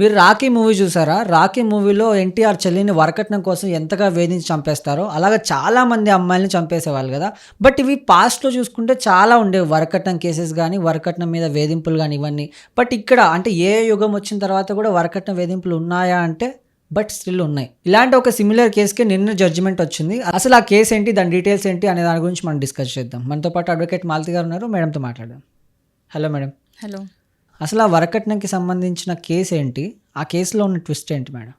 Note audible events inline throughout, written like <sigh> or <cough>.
మీరు రాఖీ మూవీ చూసారా? రాఖీ మూవీలో ఎన్టీఆర్ చెల్లిని వరకట్నం కోసం ఎంతగా వేధించి చంపేస్తారో అలాగే చాలా మంది అమ్మాయిల్ని చంపేసేవాళ్ళు కదా. బట్ ఇవి పాస్ట్లో చూసుకుంటే చాలా ఉండేవి. వరకట్నం కేసెస్ కానీ వరకట్నం మీద వేధింపులు కానీ ఇవన్నీ. బట్ ఇక్కడ అంటే ఏ యుగం వచ్చిన తర్వాత కూడా వరకట్నం వేధింపులు ఉన్నాయా అంటే బట్ స్టిల్ ఉన్నాయి. ఇలాంటి ఒక సిమిలర్ కేసుకే నిన్న జడ్జిమెంట్ వచ్చింది. అసలు ఆ కేసు ఏంటి దాని డీటెయిల్స్ ఏంటి అనే దాని గురించి మనం డిస్కస్ చేద్దాం. మనతో పాటు అడ్వకేట్ మాలతి గారు ఉన్నారు. మేడంతో మాట్లాడదాం. Hello madam. హలో. అసలు ఆ వరకట్నంకి సంబంధించిన కేసు ఏంటి? ఆ కేసులో ఉన్న ట్విస్ట్ ఏంటి మేడం?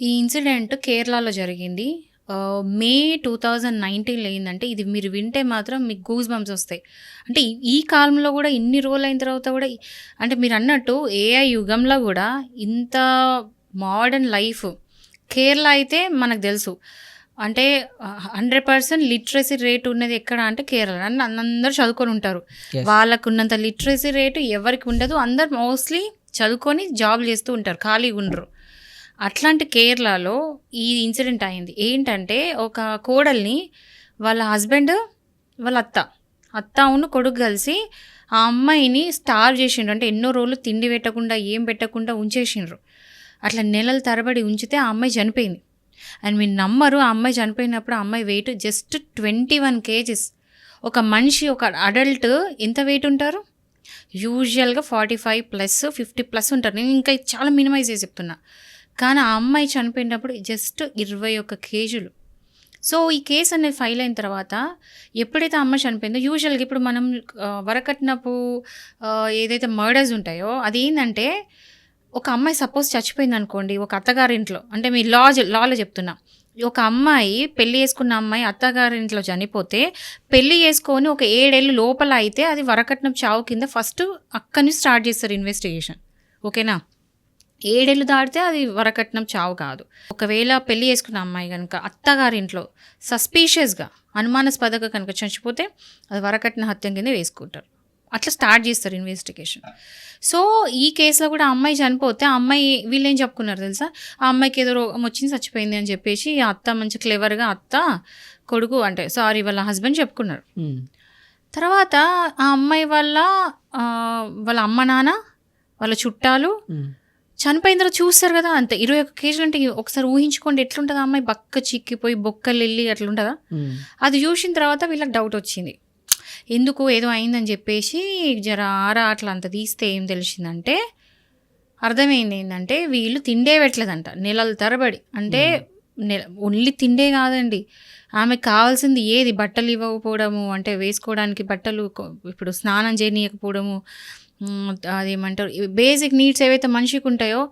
ఈ ఇన్సిడెంట్ కేరళలో జరిగింది. మే టూ థౌజండ్ నైన్టీన్లో అయిందంటే ఇది మీరు వింటే మాత్రం మీకు గూస్ బంప్స్ వస్తాయి. అంటే ఈ- కాలంలో కూడా ఇన్ని రోజులు అయిన తర్వాత కూడా అంటే మీరు అన్నట్టు ఏఐ యుగంలో కూడా ఇంత మోడర్న్ లైఫ్ కేరళ అయితే మనకు తెలుసు. అంటే హండ్రెడ్ పర్సెంట్ లిటరసీ రేట్ ఉన్నది ఎక్కడ అంటే కేరళ. అన్న అందరూ చదువుకొని ఉంటారు. వాళ్ళకు ఉన్నంత లిటరసీ రేటు ఎవరికి ఉండదు. అందరు మోస్ట్లీ చదువుకొని జాబ్ చేస్తూ ఉంటారు. ఖాళీగా ఉండరు. అట్లాంటి కేరళలో ఈ ఇన్సిడెంట్ అయింది. ఏంటంటే ఒక కోడల్ని వాళ్ళ హస్బెండ్ వాళ్ళ అత్త అత్త అవును కొడుకు కలిసి ఆ అమ్మాయిని స్టార్ చేసిండ్రు. అంటే ఎన్నో రోజులు తిండి పెట్టకుండా ఏం పెట్టకుండా ఉంచేసిండ్రు. అట్లా నెలల తరబడి ఉంచితే ఆ అమ్మాయి చనిపోయింది. అండ్ మీరు నమ్మరు ఆ అమ్మాయి చనిపోయినప్పుడు ఆ అమ్మాయి weight just twenty one kgs. ఒక మనిషి ఒక అడల్ట్ ఎంత వెయిట్ ఉంటారు? యూజువల్గా forty five plus fifty plus ఉంటారు. నేను ఇంకా చాలా మినిమైజ్ చేసి చెప్తున్నా. కానీ ఆ అమ్మాయి చనిపోయినప్పుడు జస్ట్ ఇరవై ఒక్క కేజీలు. సో ఈ కేసు అనేది ఫైల్ అయిన తర్వాత ఎప్పుడైతే అమ్మాయి చనిపోయిందో యూజువల్గా ఇప్పుడు మనం వరకట్నపు ఏదైతే మర్డర్స్ ఉంటాయో అది ఏంటంటే ఒక అమ్మాయి సపోజ్ చచ్చిపోయింది అనుకోండి ఒక అత్తగారింట్లో అంటే మీ లా లాలో చెప్తున్నా. ఒక అమ్మాయి పెళ్ళి చేసుకున్న అమ్మాయి అత్తగారింట్లో చనిపోతే పెళ్ళి చేసుకొని ఒక ఏడేళ్ళు లోపల అయితే అది వరకట్నం చావు కింద ఫస్ట్ అక్కడి నుంచి స్టార్ట్ చేస్తారు ఇన్వెస్టిగేషన్. ఓకేనా? ఏడేళ్ళు దాటితే అది వరకట్నం చావు కాదు. ఒకవేళ పెళ్ళి చేసుకున్న అమ్మాయి కనుక అత్తగారింట్లో సస్పీషియస్గా అనుమానాస్పదంగా కనుక చచ్చిపోతే అది వరకట్న హత్యం కింద వేసుకుంటారు. అట్లా స్టార్ట్ చేస్తారు ఇన్వెస్టిగేషన్ సో ఈ కేసులో కూడా అమ్మాయి చనిపోతే ఆ అమ్మాయి వీళ్ళు ఏం చెప్పుకున్నారు తెలుసా? ఆ అమ్మాయికి ఏదో రోగం వచ్చింది చచ్చిపోయింది అని చెప్పేసి ఆ అత్త మంచి క్లెవర్గా అత్త కొడుకు అంటే సారీ వాళ్ళ హస్బెండ్ చెప్పుకున్నారు. తర్వాత ఆ అమ్మాయి వాళ్ళ ఆ, వాళ్ళ అమ్మ నాన్న వాళ్ళ చుట్టాలు. చనిపోయిన తర్వాత చూస్తారు కదా అంత. ఇరవై ఒక్క కేజీలు అంటే ఒకసారి ఊహించుకోండి ఎట్లుంటుంది అమ్మాయి? బక్క చిక్కిపోయి బొక్కలు వెళ్ళి అట్లుంటుందా. అది చూసిన తర్వాత వీళ్ళకి డౌట్ వచ్చింది. ఎందుకు ఏదో అయిందని చెప్పేసి జర ఆరా అట్లా అంత తీస్తే ఏం తెలిసిందంటే అర్థమైంది ఏంటంటే వీళ్ళు తిండే పెట్టలేదంట నెలల తరబడి. అంటే నెల ఓన్లీ తిండే కాదండి. ఆమెకు కావాల్సింది ఏది? బట్టలు ఇవ్వకపోవడము అంటే వేసుకోవడానికి బట్టలు ఇప్పుడు స్నానం చేయనీయకపోవడము అదేమంటారు బేసిక్ నీడ్స్ ఏవైతే మనిషికి ఉంటాయో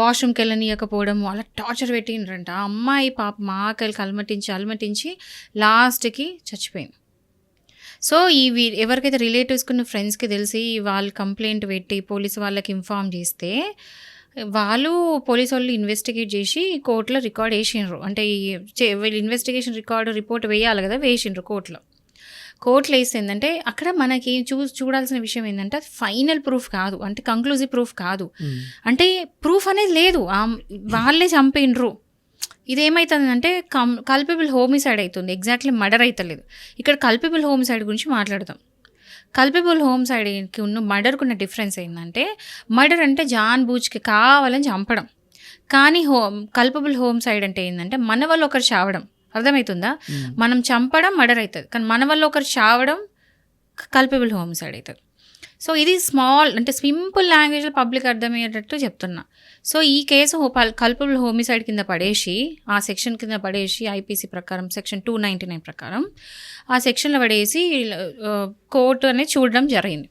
వాష్రూమ్కి వెళ్ళనీయకపోవడము అలా టార్చర్ పెట్టిండ్రంట. ఆ అమ్మాయి పాప మా ఆకలికి అలమటించి అలమటించి లాస్ట్కి చచ్చిపోయింది. సో ఈ వీ- ఎవరికైతే రిలేటివ్స్కి ఉన్న ఫ్రెండ్స్కి తెలిసి వాళ్ళు కంప్లైంట్ పెట్టి పోలీసు వాళ్ళకి ఇన్ఫామ్ చేస్తే వాళ్ళు పోలీసు వాళ్ళు ఇన్వెస్టిగేట్ చేసి కోర్టులో రికార్డ్ వేసిండ్రు. అంటే వీళ్ళు ఇన్వెస్టిగేషన్ రికార్డు రిపోర్ట్ వేయాలి కదా వేసిండ్రు కోర్టులో. కోర్టులో వేస్తే ఏంటంటే అక్కడ మనకి చూ చూడాల్సిన విషయం ఏంటంటే అది ఫైనల్ ప్రూఫ్ కాదు. అంటే కంక్లూజివ్ ప్రూఫ్ కాదు. అంటే ప్రూఫ్ అనేది లేదు. వాళ్ళే చంపిండ్రు. ఇదేమవుతుందంటే కం కల్పబుల్ హోమిసైడ్ అవుతుంది ఎగ్జాక్ట్లీ మర్డర్ అవుతలేదు ఇక్కడ కల్పబుల్ హోమిసైడ్ గురించి మాట్లాడదాం. కల్పబుల్ హోమిసైడ్కి ఉన్న మర్డర్కి ఉన్న డిఫరెన్స్ ఏంటంటే మర్డర్ అంటే జాన్ బూచ్కి కావాలని చంపడం. కానీ హో కల్పబుల్ హోమిసైడ్ అంటే ఏంటంటే మన వల్ల ఒకరు చావడం. అర్థమవుతుందా. మనం చంపడం మర్డర్ అవుతుంది కానీ మన వల్ల ఒకరు చావడం కల్పబుల్ హోమిసైడ్ అవుతుంది సో ఇది స్మాల్ అంటే సింపుల్ లాంగ్వేజ్లో పబ్లిక్ అర్థమయ్యేటట్టు చెప్తున్నా. సో ఈ కేసు కల్పబుల్ హోమిసైడ్ కింద పడేసి ఆ సెక్షన్ కింద పడేసి ఐపీసీ ప్రకారం సెక్షన్ టూ నైంటీ నైన్ ప్రకారం ఆ సెక్షన్లో పడేసి కోర్టు అనేది చూడడం జరిగింది.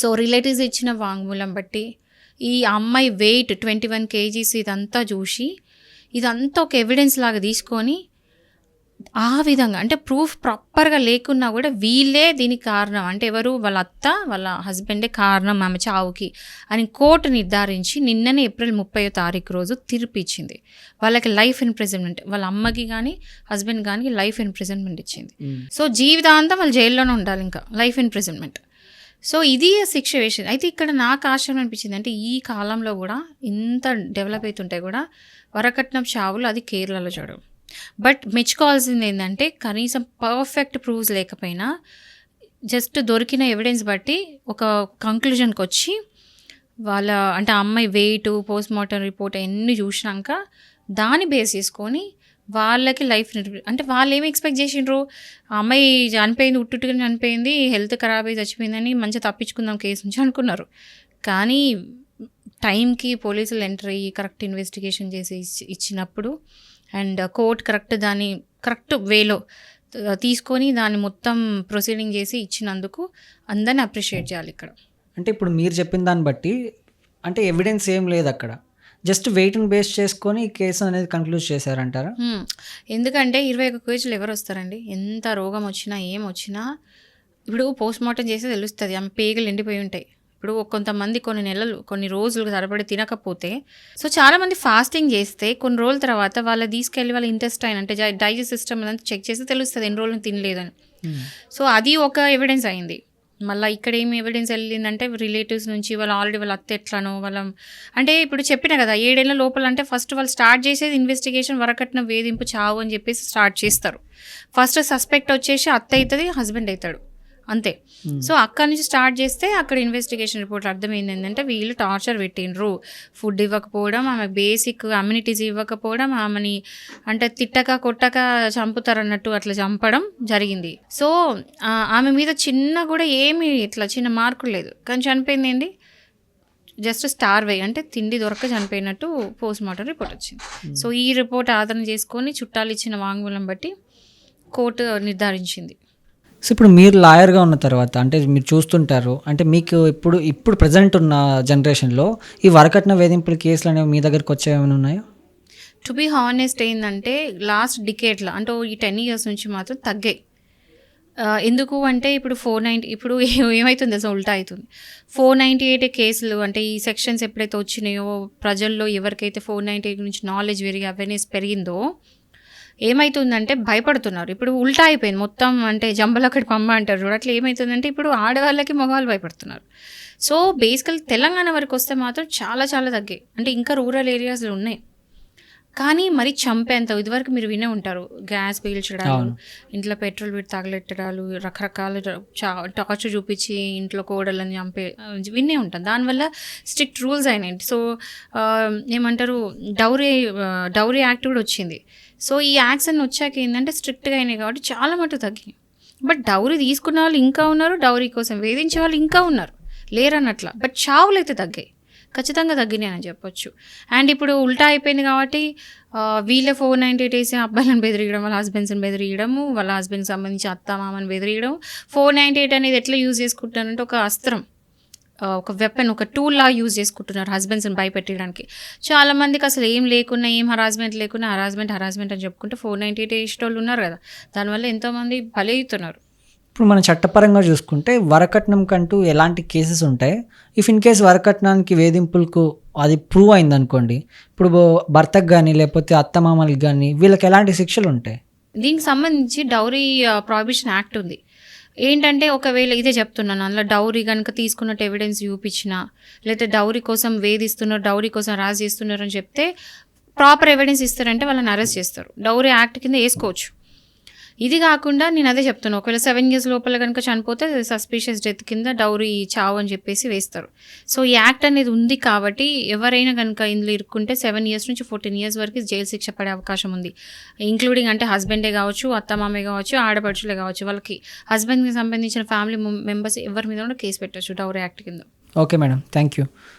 సో రిలేటివ్స్ ఇచ్చిన వాంగ్మూలం బట్టి ఈ అమ్మాయి వెయిట్ ట్వంటీ వన్ కేజీస్ ఇదంతా చూసి ఇదంతా ఒక ఎవిడెన్స్ లాగా తీసుకొని ఆ విధంగా అంటే ప్రూఫ్ ప్రాపర్గా లేకున్నా కూడా వీళ్ళే దీనికి కారణం. అంటే ఎవరు? వాళ్ళ అత్త వాళ్ళ హస్బెండే కారణం ఆమె చావుకి అని కోర్టు నిర్ధారించి నిన్ననే ఏప్రిల్ ముప్పై తారీఖు రోజు తీర్పు ఇచ్చింది వాళ్ళకి లైఫ్ ఇంప్రిజన్మెంట్ వాళ్ళ అమ్మకి కానీ హస్బెండ్ కానీ లైఫ్ ఇంప్రిజన్మెంట్ ఇచ్చింది. సో జీవితాంతం వాళ్ళు జైల్లోనే ఉండాలి ఇంకా లైఫ్ ఇంప్రిజన్మెంట్ సో ఇది శిక్ష వేసింది అయితే ఇక్కడ నాకు ఆశ్చర్యం అనిపించింది అంటే ఈ కాలంలో కూడా ఇంత డెవలప్ అవుతుంటే కూడా వరకట్నం చావులు అది కేరళలో చూడడం బట్ మెచ్చుకోవాల్సింది ఏంటంటే కనీసం పర్ఫెక్ట్ ప్రూఫ్స్ లేకపోయినా జస్ట్ దొరికిన ఎవిడెన్స్ బట్టి ఒక కంక్లూజన్కి వచ్చి వాళ్ళ అంటే ఆ అమ్మాయి వెయిట్ పోస్ట్ మార్టం రిపోర్ట్ అన్నీ చూసినాక దాన్ని బేస్ చేసుకొని వాళ్ళకి లైఫ్ అంటే వాళ్ళు ఏమి ఎక్స్పెక్ట్ చేసిండ్రు? ఆ అమ్మాయి చనిపోయింది ఉట్టుట్టుగా చనిపోయింది హెల్త్ ఖరాబ్ అయ్యి చచ్చిపోయిందని మంచిగా తప్పించుకుందాం కేసు నుంచి అనుకున్నారు. కానీ టైంకి పోలీసులు ఎంటర్ అయ్యి కరెక్ట్ ఇన్వెస్టిగేషన్ చేసి ఇచ్చి- ఇచ్చినప్పుడు అండ్ కోర్ట్ కరెక్ట్ దాన్ని కరెక్ట్ వేలో తీసుకొని దాన్ని మొత్తం ప్రొసీడింగ్ చేసి ఇచ్చినందుకు అందరిని అప్రిషియేట్ చేయాలి ఇక్కడ. అంటే ఇప్పుడు మీరు చెప్పిన దాన్ని బట్టి అంటే ఎవిడెన్స్ ఏం లేదు అక్కడ. జస్ట్ వెయిట్ని బేస్ చేసుకొని ఈ కేసు అనేది కంక్లూడ్ చేశారంటారా. ఎందుకంటే ఇరవై ఒక కేజీలు ఎవరు వస్తారండి? ఎంత రోగం వచ్చినా ఏం వచ్చినా ఇప్పుడు పోస్ట్ మార్టం చేస్తే తెలుస్తుంది. ఆమె పేగలు ఎండిపోయి ఉంటాయి. ఇప్పుడు కొంతమంది కొన్ని నెలలు కొన్ని రోజులు తరబడి తినకపోతే సో చాలామంది ఫాస్టింగ్ చేస్తే కొన్ని రోజుల తర్వాత వాళ్ళ తీసుకెళ్ళి వాళ్ళ ఇంటెస్టైన్ అంటే డైజెస్ట్ సిస్టమ్ అదంతా చెక్ చేస్తే తెలుస్తుంది ఎన్ని రోజులు తినలేదని. సో అది ఒక ఎవిడెన్స్ అయింది. మళ్ళీ ఇక్కడ ఏమి ఎవిడెన్స్ వెళ్ళిందంటే రిలేటివ్స్ నుంచి వాళ్ళు ఆల్రెడీ వాళ్ళ అత్త ఎట్లనో వాళ్ళ అంటే ఇప్పుడు చెప్పిన కదా ఏడేళ్ళ లోపల అంటే ఫస్ట్ వాళ్ళు స్టార్ట్ చేసేది ఇన్వెస్టిగేషన్ వరకట్న వేధింపు చావు అని చెప్పేసి స్టార్ట్ చేస్తారు. ఫస్ట్ సస్పెక్ట్ వచ్చేసి అత్త అవుతుంది హస్బెండ్ అవుతాడు అంతే. సో అక్కడ నుంచి స్టార్ట్ చేస్తే అక్కడ ఇన్వెస్టిగేషన్ రిపోర్ట్ అర్థమైంది ఏంటంటే వీళ్ళు టార్చర్ పెట్టిండ్రు. ఫుడ్ ఇవ్వకపోవడం ఆమె బేసిక్ అమ్యూనిటీస్ ఇవ్వకపోవడం ఆమెని అంటే తిట్టక కొట్టక చంపుతారు అన్నట్టు అట్లా చంపడం జరిగింది. సో ఆమె మీద చిన్న కూడా ఏమి ఇట్లా చిన్న మార్కులు లేదు. కానీ చనిపోయింది ఏంటి జస్ట్ స్టార్ వే అంటే తిండి దొరక చనిపోయినట్టు పోస్ట్ మార్టం రిపోర్ట్ వచ్చింది సో ఈ రిపోర్ట్ ఆధారం చేసుకొని చుట్టాలు ఇచ్చిన వాంగ్మూలం బట్టి కోర్టు నిర్ధారించింది. సో ఇప్పుడు మీరు లాయర్గా ఉన్న తర్వాత అంటే మీరు చూస్తుంటారు అంటే మీకు ఇప్పుడు ఇప్పుడు ప్రజెంట్ ఉన్న జనరేషన్లో ఈ వరకట్న వేధింపుల కేసులు అనేవి మీ దగ్గరికి వచ్చే ఏమైనా ఉన్నాయా? టు బీ హానెస్ట్ ఏంటంటే లాస్ట్ డికేట్లో అంటే ఈ టెన్ ఇయర్స్ నుంచి మాత్రం తగ్గాయి. ఎందుకు అంటే ఇప్పుడు ఫోర్ నైంటీ ఇప్పుడు <laughs> ఏమవుతుంది అసలు ఉల్టా అవుతుంది. ఫోర్ నైంటీ ఎయిట్ కేసులు అంటే ఈ సెక్షన్స్ ఎప్పుడైతే వచ్చినాయో ప్రజల్లో ఎవరికైతే ఫోర్ నైంటీ ఎయిట్ నుంచి నాలెడ్జ్ పెరిగి అవేర్నెస్ పెరిగిందో ఏమవుతుందంటే భయపడుతున్నారు. ఇప్పుడు ఉల్టా అయిపోయింది. మొత్తం అంటే జంబలక్కడి పంప అంటారు చూడ. అట్లా ఏమవుతుందంటే ఇప్పుడు ఆడవాళ్ళకి మగవాళ్ళు భయపడుతున్నారు. సో బేసికల్ తెలంగాణ వరకు వస్తే మాత్రం చాలా చాలా తగ్గాయి. అంటే ఇంకా రూరల్ ఏరియాస్లో ఉన్నాయి. కానీ మరి చంపేంత ఇదివరకు మీరు వినే ఉంటారు గ్యాస్ పీల్చడాలు. ఇంట్లో పెట్రోల్ పెట్టి తగలెట్టడాలు రకరకాల టార్చ్ చూపించి ఇంట్లో కోడలని చంపే వినే ఉంటాం. దానివల్ల స్ట్రిక్ట్ రూల్స్ అయినాయి. సో ఏమంటారు డౌరీ డౌరీ యాక్ట్ కూడా వచ్చింది. సో ఈ యాక్ట్స్ అన్ని వచ్చాక ఏంటంటే స్ట్రిక్ట్గా అయినాయి కాబట్టి చాలా మటుకు తగ్గినాయి. బట్ డౌరీ తీసుకున్న వాళ్ళు ఇంకా ఉన్నారు డౌరీ కోసం వేధించే వాళ్ళు ఇంకా ఉన్నారు లేరన్నట్ల. బట్ చావులు అయితే తగ్గాయి. ఖచ్చితంగా తగ్గినాయి అని చెప్పొచ్చు. అండ్ ఇప్పుడు ఉల్టా అయిపోయింది కాబట్టి వీళ్ళ ఫోర్ నైంటీ ఎయిట్ వేసి అబ్బాయిలను బెదిరియడం వాళ్ళ హస్బెండ్స్ని బెదిరియడము వాళ్ళ హస్బెండ్కి సంబంధించి అత్త మామని బెదిరియడం. ఫోర్ నైంటీ ఎయిట్ అనేది ఎట్లా యూజ్ చేసుకుంటారంటే ఒక అస్త్రం ఒక వెపన్ ఒక టూల్ లా యూజ్ చేసుకుంటున్నారు హస్బెండ్స్ని భయపెట్టడానికి చాలా మందికి అసలు ఏం లేకున్నా ఏం హరాస్మెంట్ లేకున్నా హరాస్మెంట్ హరాస్మెంట్ అని చెప్పుకుంటే ఫోర్ నైంటీ ఎయిట్ వాళ్ళు ఉన్నారు కదా. దానివల్ల ఎంతోమంది బలవుతున్నారు ఇప్పుడు మనం చట్టపరంగా చూసుకుంటే వరకట్నం కంటూ ఎలాంటి కేసెస్ ఉంటాయి? ఇఫ్ ఇన్ కేస్ వరకట్నానికి వేధింపులకు అది ప్రూవ్ అయింది అనుకోండి ఇప్పుడు భర్తకు కానీ లేకపోతే అత్తమామలకి కానీ వీళ్ళకి ఎలాంటి శిక్షలు ఉంటాయి? దీనికి సంబంధించి డౌరీ ప్రాహిబిషన్ యాక్ట్ ఉంది. ఏంటంటే ఒకవేళ ఇదే చెప్తున్నాను అందులో డౌరీ కనుక తీసుకున్నట్టు ఎవిడెన్స్ చూపించిన లేకపోతే డౌరీ కోసం వేధిస్తున్నారు డౌరీ కోసం రాజ్ చేస్తున్నారు అని చెప్తే ప్రాపర్ ఎవిడెన్స్ ఇస్తారంటే వాళ్ళని అరెస్ట్ చేస్తారు. డౌరీ యాక్ట్ కింద వేసుకోవచ్చు. ఇది కాకుండా నేను అదే చెప్తున్నాను ఒకవేళ సెవెన్ ఇయర్స్ లోపల కనుక చనిపోతే సస్పీషియస్ డెత్ కింద డౌరీ చావు అని చెప్పేసి వేస్తారు. సో ఈ యాక్ట్ అనేది ఉంది కాబట్టి ఎవరైనా కనుక ఇందులో ఇరుక్కుంటే సెవెన్ ఇయర్స్ నుంచి ఫోర్టీన్ ఇయర్స్ వరకు జైలు శిక్ష పడే అవకాశం ఉంది. ఇంక్లూడింగ్ అంటే హస్బెండే కావచ్చు అత్తమామే కావచ్చు ఆడపడుచులే కావచ్చు వాళ్ళకి హస్బెండ్కి సంబంధించిన ఫ్యామిలీ మెంబర్స్ ఎవరి మీద కూడా కేసు పెట్టచ్చు డౌరీ యాక్ట్ కింద. Okay madam thank you